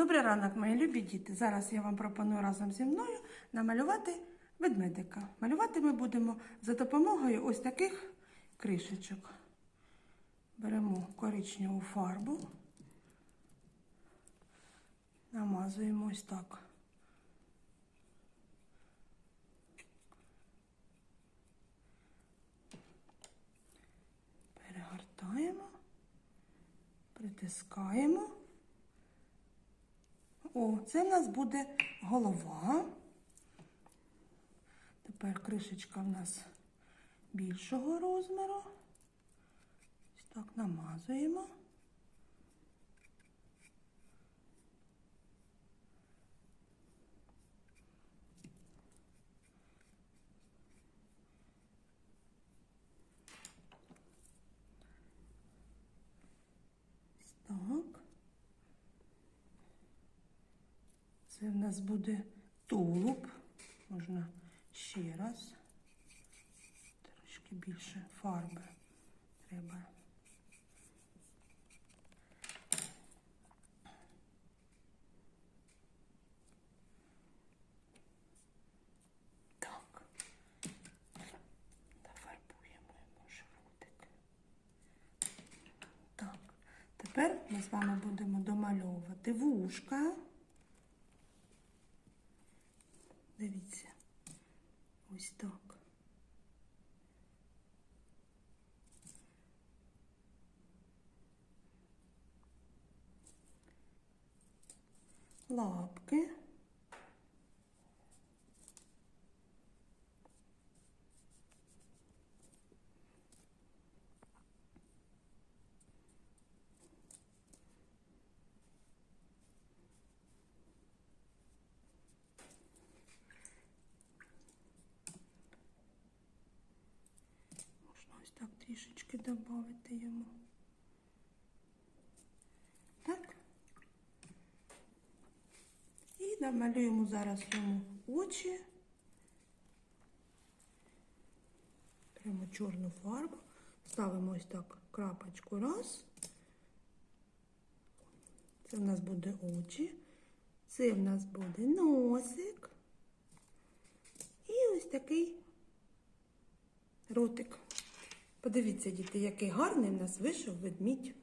Добрий ранок, мої любі діти. Зараз я вам пропоную разом зі мною намалювати ведмедика. Малювати ми будемо за допомогою ось таких кришечок. Беремо коричневу фарбу, намазуємо ось так. Перегортаємо, притискаємо. О, це в нас буде голова. Тепер кришечка в нас більшого розміру. Ось так намазуємо. Ось так. Це в нас буде тулуб. Можна ще раз. Трошки більше фарби треба. Так. Дофарбуємо йому животик. Так. Тепер ми з вами будемо домальовувати вушка. Дивіться, ось так. Лапки. Можна ось так трішечки додати йому. Так. І намалюємо зараз йому очі. Прямо чорну фарбу. Ставимо ось так крапочку раз. Це в нас буде очі. Це в нас буде носик. І ось такий ротик. Подивіться, діти, який гарний в нас вийшов ведмідь.